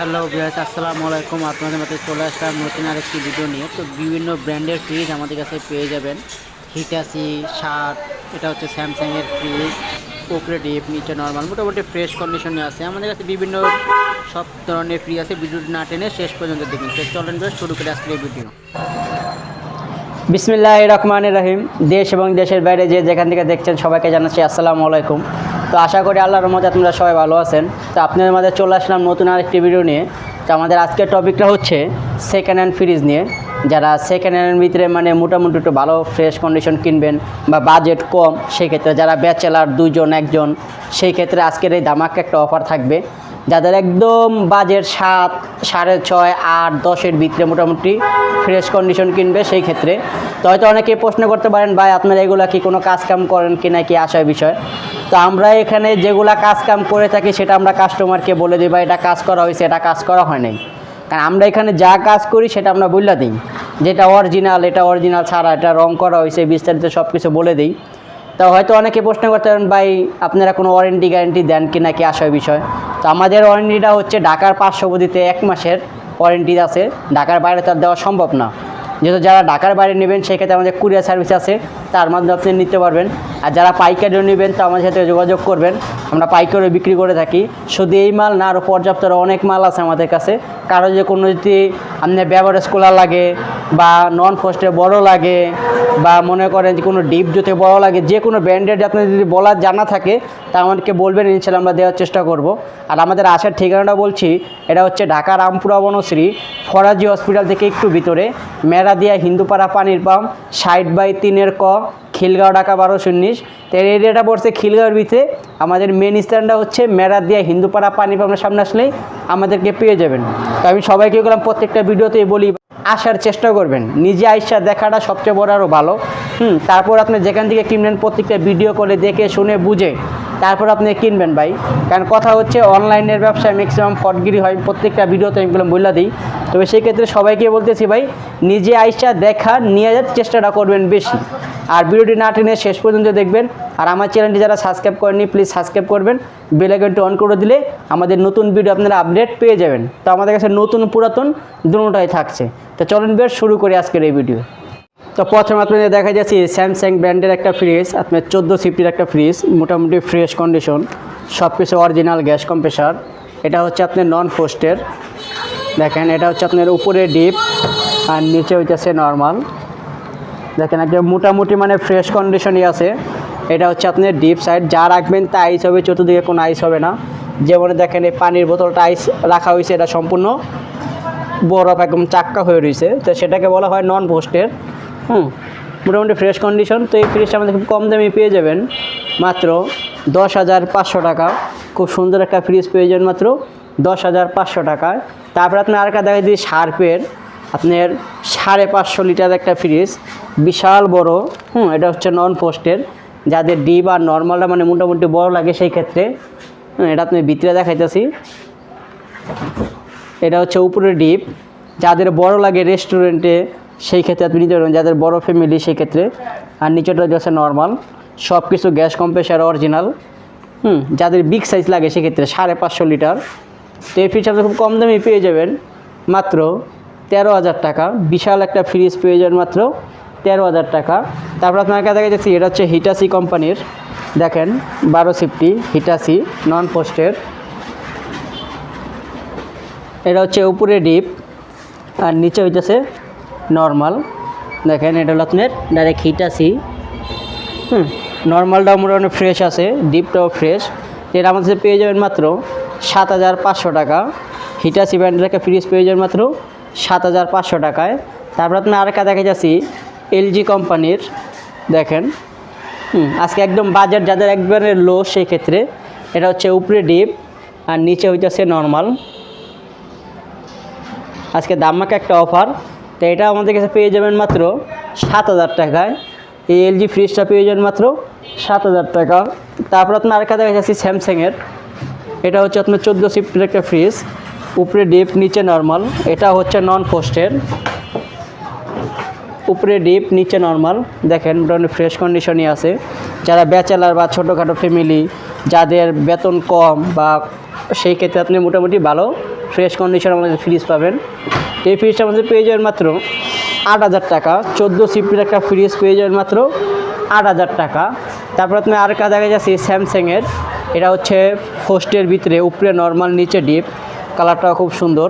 Hello বিয়াস আসসালামু আলাইকুম। আপনাদের মধ্যে চলে আসলাম নতুন আরেকটি ভিডিও নিয়ে। তো বিভিন্ন ব্র্যান্ডের ফ্রিজ আমাদের কাছে পেয়ে যাবেন। হিটাসি শার্ট এটা হচ্ছে স্যামসাংয়ের ফ্রিজ ডিপ নিচে নর্মাল মোটামুটি ফ্রেশ কন্ডিশনে আছে। আমাদের কাছে বিভিন্ন সব ধরনের ফ্রিজ আছে ভিডিওটি না টেনে শেষ পর্যন্ত দেখুন। তো চলেন শুরু করে আজকের এই ভিডিও বিসমিল্লাহ রহমান রহিম। দেশ এবং দেশের বাইরে যে যেখান থেকে দেখছেন সবাইকে জানাচ্ছি আসসালামু আলাইকুম। তো আশা করি আল্লাহর রহমতে আপনারা সবাই ভালো আছেন। তো আপনাদের মাঝে চলে আসলাম নতুন আরেকটি ভিডিও নিয়ে। তো আমাদের আজকের টপিকটা হচ্ছে সেকেন্ড হ্যান্ড ফ্রিজ নিয়ে। যারা সেকেন্ড হ্যান্ডের ভিতরে মানে মোটামুটি একটু ভালো ফ্রেশ কন্ডিশন কিনবেন বা বাজেট কম সেই ক্ষেত্রে যারা ব্যাচেলার দুজন একজন সেই ক্ষেত্রে আজকের এই ধামাকা একটা অফার থাকবে। যাদের একদম বাজেট সাত, সাড়ে ছয়, আট, দশের ভিতরে মোটামুটি ফ্রেশ কন্ডিশন কিনবে সেই ক্ষেত্রে তো হয়তো অনেকে প্রশ্ন করতে পারেন, ভাই, আপনারা এগুলা কি কোনো কাজ কাম করেন কি না, কি আসার বিষয়? তো আমরা এখানে যেগুলা কাজ কাম করে থাকি সেটা আমরা কাস্টমারকে বলে দিই বা এটা কাজ করা হয়েছে, এটা কাজ করা হয় নাই। কারণ আমরা এখানে যা কাজ করি সেটা আমরা বললা দিই। যেটা অরিজিনাল এটা অরিজিনাল ছাড়া, এটা রং করা হয়েছে, বিস্তারিত সব কিছু বলে দিই। তো হয়তো অনেকে প্রশ্ন করতে পারেন, ভাই, আপনারা কোনো ওয়ারেন্টি গ্যারেন্টি দেন কি নাকি আসার বিষয়? তো আমাদের ওয়ারেন্টিটা হচ্ছে ঢাকার পার্শ্ববর্তীতে এক মাসের ওয়ারেন্টি আছে। ঢাকার বাইরে তার দেওয়া সম্ভব না। যেহেতু যারা ঢাকার বাইরে নেবেন, সেক্ষেত্রে আমাদের কুরিয়ার সার্ভিস আছে, তার মাধ্যমে আপনি নিতে পারবেন। আর যারা পাইকারিও নেবেন, তো আমাদের সাথে যোগাযোগ করবেন। আমরা পাইকারিও বিক্রি করে থাকি। শুধু এই মাল না আরও পর্যাপ্ত অনেক মাল আছে আমাদের কাছে। কারও যে কোনো যদি আপনার ব্যবহারেজ কুলার লাগে বা নন ফোস্টে বড় লাগে বা মনে করেন যে কোনো ডিপ যদি বড় লাগে, যে কোনো ব্র্যান্ডেড আপনার যদি বলার জানা থাকে, তা আমাদেরকে বলবেন, ইনশাল্লাহ আমরা দেওয়ার চেষ্টা করব। আর আমাদের আসার ঠিকানাটা বলছি, এটা হচ্ছে ঢাকা রামপুরা বনশ্রী, ফরাজি হসপিটাল থেকে একটু ভিতরে, মেরাদিয়া হিন্দুপাড়া পানির পাম্প ষাট বাই তিনের ক খিলগাঁও ঢাকা বারোশো উনিশ। তো এই এরিয়াটা পড়ছে খিলগাঁওয়ের ভিতরে। আমাদের মেন স্ট্যান্ডটা হচ্ছে মেরাদিয়া হিন্দুপাড়া পানি পাম্পের সামনে আসলেই আমাদেরকে পেয়ে যাবেন। তো আমি সবাইকে গেলাম প্রত্যেকটা ভিডিওতেই বলি, আসার চেষ্টা করবেন। নিজে আইসা দেখাটা সবচেয়ে বড় আরও ভালো। হুম, তারপর আপনি যেখান থেকে কিনবেন, প্রত্যেকটা ভিডিও করে দেখে, শুনে, বুঝে, তারপর আপনি কিনবেন ভাই। কারণ কথা হচ্ছে অনলাইনের ব্যবসায় ম্যাক্সিমাম ফটগিরি হয়। প্রত্যেকটা ভিডিওতে আমি বললাম বললা দিই। তবে সেই ক্ষেত্রে সবাইকে বলতেছি ভাই, নিজে আইসা দেখা, নিয়ে যাওয়ার চেষ্টাটা করবেন বেশি। আর ভিডিওটি না টেনে শেষ পর্যন্ত দেখবেন। আর আমার চ্যানেলটি যারা সাবস্ক্রাইব করেননি, প্লিজ সাবস্ক্রাইব করবেন। বেল আইকনটি অন করে দিলে আমাদের নতুন ভিডিও আপনারা আপডেট পেয়ে যাবেন। তো আমাদের কাছে নতুন, পুরাতন দুটোটাই থাকছে। তো চলুন বেশ, শুরু করি আজকের এই ভিডিও। তো প্রথমে আপনাদের দেখা যাচ্ছে স্যামসাং ব্র্যান্ডের একটা ফ্রিজ আপনার চোদ্দ সিফটির একটা ফ্রিজ মোটামুটি ফ্রেশ কন্ডিশন সব কিছু অরিজিনাল গ্যাস কম্প্রেসার এটা হচ্ছে আপনার নন ফোস্টের দেখেন, এটা হচ্ছে আপনার উপরে ডিপ আর নিচে হইতেছে নর্মাল দেখেন, একদম মোটামুটি মানে ফ্রেশ কন্ডিশনই আছে। এটা হচ্ছে আপনার ডিপ সাইড যা রাখবেন তা আইস হবে, চতুর্দিকে কোনো আইস হবে না। যেমন দেখেন, এই পানির বোতলটা আইস রাখা হয়েছে, এটা সম্পূর্ণ বরফ একদম চাক্কা হয়ে রয়েছে তো সেটাকে বলা হয় নন পোস্টের হুম। মোটামুটি ফ্রেশ কন্ডিশন তো এই ফ্রিজটা আমাদের খুব কম দামে পেয়ে যাবেন। মাত্র দশ হাজার পাঁচশো টাকা। খুব সুন্দর একটা ফ্রিজ পেয়ে যাবেন মাত্র দশ হাজার পাঁচশো টাকায়। তারপর আপনার আরেকটা দেখা দিই শার্পের আপনার সাড়ে পাঁচশো লিটার একটা ফ্রিজ বিশাল বড়। হুম, এটা হচ্ছে নন পোস্টের যাদের ডিপ আর নর্মালটা মানে মোটামুটি বড় লাগে সেই ক্ষেত্রে। এটা আপনি ভিতরে দেখাইতেছি। এটা হচ্ছে উপরে ডিপ। যাদের বড় লাগে রেস্টুরেন্টে সেই ক্ষেত্রে আপনি নিতে পারবেন। যাদের বড় ফ্যামিলি সেই ক্ষেত্রে। আর নিচেটা হচ্ছে নর্মাল সব কিছু গ্যাস কম্প্রেসার অরিজিনাল হুম, যাদের বিগ সাইজ লাগে সেক্ষেত্রে সাড়ে পাঁচশো লিটার তো এই ফ্রিজ আপনি খুব কম দামে পেয়ে যাবেন। মাত্র তেরো হাজার টাকা। বিশাল একটা ফ্রিজ পেয়ে যাবেন মাত্র তেরো হাজার টাকা। তারপর আপনার কাছে দেখা যাচ্ছে এটা হচ্ছে হিটাসি কোম্পানির দেখেন, বারো সিফটি হিটাসি নন পোস্টের এটা হচ্ছে উপরে ডিপ আর নিচে হইতেছে নর্মাল দেখেন, এটা হলো আপনার ডাইরেক্ট হিটাসি হুম নর্মালটাও মোটামুটি ফ্রেশ আছে ডিপটাও ফ্রেশ এটা আমাদের পেয়ে যাবেন মাত্র সাত হাজার পাঁচশো টাকা। হিটাসি ব্র্যান্ডের একটা ফ্রিজ পেয়ে যাবেন মাত্র সাত হাজার পাঁচশো টাকায়। তারপর আপনার আরেকটা দেখা যাচ্ছি এলজি কোম্পানির দেখেন, হুম, আজকে একদম বাজার যাদের একবারে লো সেই ক্ষেত্রে এটা হচ্ছে উপরে ডিপ আর নিচে হইতেছে নর্মাল আজকে দামাকে একটা অফার তো এটা আমাদের কাছে পেয়ে যাবেন মাত্র সাত হাজার টাকায়। এই এলজি ফ্রিজটা পেয়ে যাবেন মাত্র সাত হাজার টাকা। তারপর আপনার আরেকটা দেখা যাচ্ছে স্যামসাংয়ের এটা হচ্ছে আপনার চোদ্দ সিফটের একটা ফ্রিজ উপরে ডিপ নিচে নর্মাল এটা হচ্ছে নন পোস্টের উপরে ডিপ নিচে নর্মাল দেখেন, মোটামুটি ফ্রেশ কন্ডিশনই আছে। যারা ব্যাচেলার বা ছোটোখাটো ফ্যামিলি যাদের বেতন কম বা সেই ক্ষেত্রে আপনি মোটামুটি ভালো ফ্রেশ কন্ডিশন আমাদের ফ্রিজ পাবেন। এই ফ্রিজটা আমাদের পেয়ে যাবেন মাত্র আট হাজার টাকা। চোদ্দ সিপির একটা ফ্রিজ পেয়ে যাবেন মাত্র আট হাজার টাকা। তারপর আপনি আর কাজ দেখা যাচ্ছে স্যামসাংয়ের এটা হচ্ছে ফোস্টের ভিতরে, উপরে নর্মাল নিচে ডিপ কালারটাও খুব সুন্দর।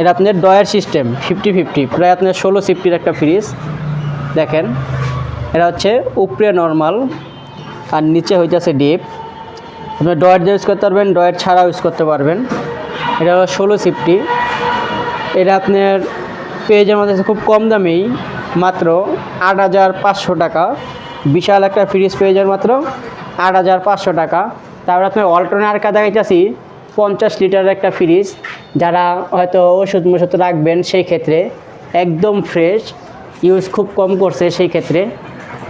এটা আপনার ডয়ার সিস্টেম ফিফটি ফিফটি প্রায় আপনার ষোলো সিফটির একটা ফ্রিজ দেখেন, এটা হচ্ছে উপরে নর্মাল আর নিচে হইতেছে ডিপ আপনি ডয়ার দিয়ে ইউজ করতে পারবেন ডয়ার ছাড়াও ইউজ করতে পারবেন। এটা হলো ষোলো সিফটি এটা আপনার পেয়ে যাওয়ার মধ্যে খুব কম দামেই, মাত্র আট হাজার পাঁচশো টাকা। বিশাল একটা ফ্রিজ পেয়ে যাওয়ার মাত্র আট হাজার পাঁচশো টাকা। তারপর আপনার অল্টনে আর কাদা গেছি পঞ্চাশ লিটারের একটা ফ্রিজ যারা হয়তো ওষুধ মষুধ রাখবেন সেই ক্ষেত্রে একদম ফ্রেশ ইউজ খুব কম করছে সেই ক্ষেত্রে।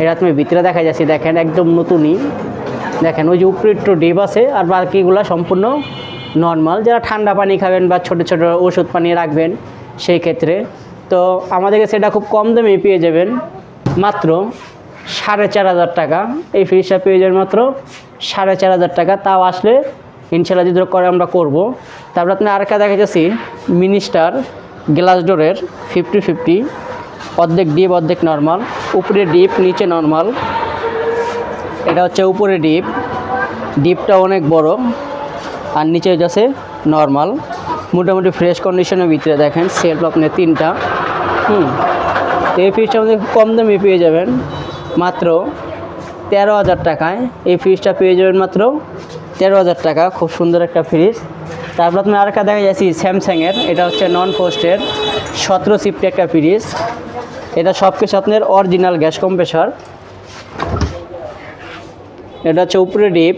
এটা তুমি ভিতরে দেখা যাচ্ছে, দেখেন একদম নতুনই। দেখেন ওই যে উপরে একটু ডিপ আছে, আর বাকিগুলো সম্পূর্ণ নর্মাল যারা ঠান্ডা পানি খাবেন বা ছোটো ছোটো ওষুধ পানি রাখবেন, সেই ক্ষেত্রে। তো আমাদের কাছে খুব কম দামে পেয়ে যাবেন, মাত্র সাড়ে চার হাজার টাকা। এই ফ্রিজটা পেয়ে যাবেন মাত্র সাড়ে চার হাজার টাকা। তাও আসলে ইনশাল্লাহ যদি করে আমরা করব। তারপর আপনি আরেকটা দেখা যাচ্ছি মিনিস্টার গ্লাস ডোরের ফিফটি ফিফটি অর্ধেক ডিপ অর্ধেক নর্মাল উপরে ডিপ নিচে নর্মাল এটা হচ্ছে উপরে ডিপ ডিপটা অনেক বড়। আর নিচে যাচ্ছে নর্মাল মোটামুটি ফ্রেশ কন্ডিশনের ভিতরে দেখেন সেলফ আপনি তিনটা। হুম তো এই ফ্রিজটা খুব কম দামে পেয়ে যাবেন। মাত্র তেরো হাজার টাকায়। এই ফ্রিজটা পেয়ে যাবেন মাত্র তেরো হাজার টাকা। খুব সুন্দর একটা ফ্রিজ তারপর আপনি আরেকটা দেখা যাচ্ছি স্যামসাংয়ের এটা হচ্ছে নন পোস্টের সতেরো সিফটি একটা ফ্রিজ এটা সব কিছু আপনার অরিজিনাল গ্যাস কম্প্রেসার এটা হচ্ছে উপরে ডিপ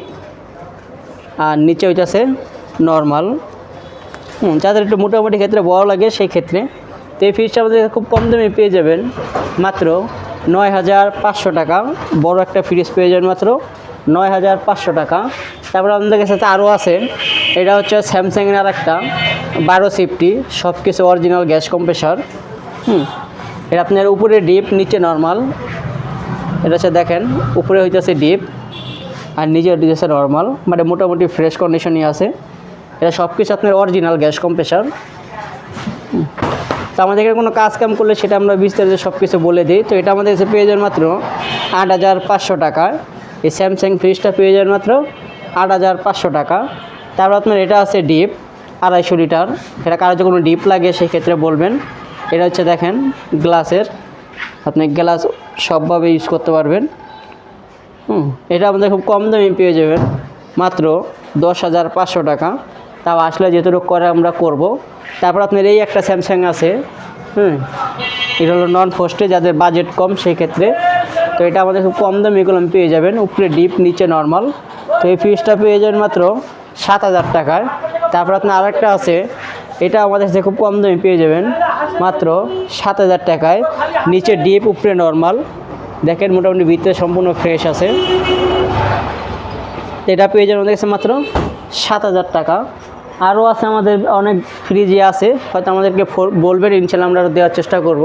আর নিচে হইতেছে নর্মাল যাদের একটু মোটামুটি ক্ষেত্রে বড় লাগে সেই ক্ষেত্রে। তো এই ফ্রিজটা আমাদের খুব কম দামে পেয়ে যাবেন। মাত্র নয় হাজার পাঁচশো টাকা। বড় একটা ফ্রিজ পেয়ে যাবেন মাত্র নয় হাজার পাঁচশো টাকা। তারপর আমাদের কাছে আরও আছে। এটা হচ্ছে স্যামসাংয়ের আর একটা বারো সিফটি সব কিছু অরিজিনাল গ্যাস কম্প্রেসার হুম, এটা আপনার উপরে ডিপ নিচে নর্মাল এটা হচ্ছে দেখেন, উপরে হইতেছে ডিপ আর নিজের হইতেছে নর্মাল মানে মোটামুটি ফ্রেশ কন্ডিশনই আছে। এটা সব কিছু আপনার অরিজিনাল গ্যাস কম্প্রেসার তো আমাদের এখানে কোনো কাজ কাম করলে সেটা আমরা বিস্তারিত সব কিছু বলে দিই। তো এটা আমাদের কাছে পেয়ে যাবেন মাত্র আট হাজার পাঁচশো টাকা। এই স্যামসাং ফ্রিজটা পেয়ে যাবেন মাত্র আট হাজার পাঁচশো টাকা। তারপর আপনার এটা আছে ডিপ আড়াইশো লিটার। এটা কারও যে কোনো ডিপ লাগে সেই ক্ষেত্রে বলবেন। এটা হচ্ছে দেখেন, গ্লাসের। আপনি গ্লাস সবভাবে ইউজ করতে পারবেন। হুম, এটা আমাদের খুব কম দামে পেয়ে যাবেন। মাত্র দশ হাজার পাঁচশো টাকা। তাও আসলে যেটুকু করে আমরা করব। তারপর আপনার এই একটা স্যামসাং আছে। হুম, এটা হলো নন ফোস্টে যাদের বাজেট কম সেই ক্ষেত্রে তো এটা আমাদের খুব কম দামে এগুলো পেয়ে যাবেন। উপরে ডিপ নিচে নর্মাল তো এই ফিজটা পেয়ে যাবেন মাত্র সাত হাজার টাকায়। তারপর আপনার আরেকটা আছে। এটা আমাদের কাছে খুব কম দামে পেয়ে যাবেন। মাত্র সাত হাজার টাকায়। নিচে ডিপ উপরে নর্মাল দেখেন মোটামুটি ভিতরে সম্পূর্ণ ফ্রেশ আছে। এটা পেয়ে যাবেন আমাদের কাছে মাত্র সাত হাজার টাকা। আরও আছে আমাদের অনেক ফ্রিজে আছে, হয়তো আমাদেরকে বলবেন, ইনশাল্লাহ আমরা দেওয়ার চেষ্টা করব।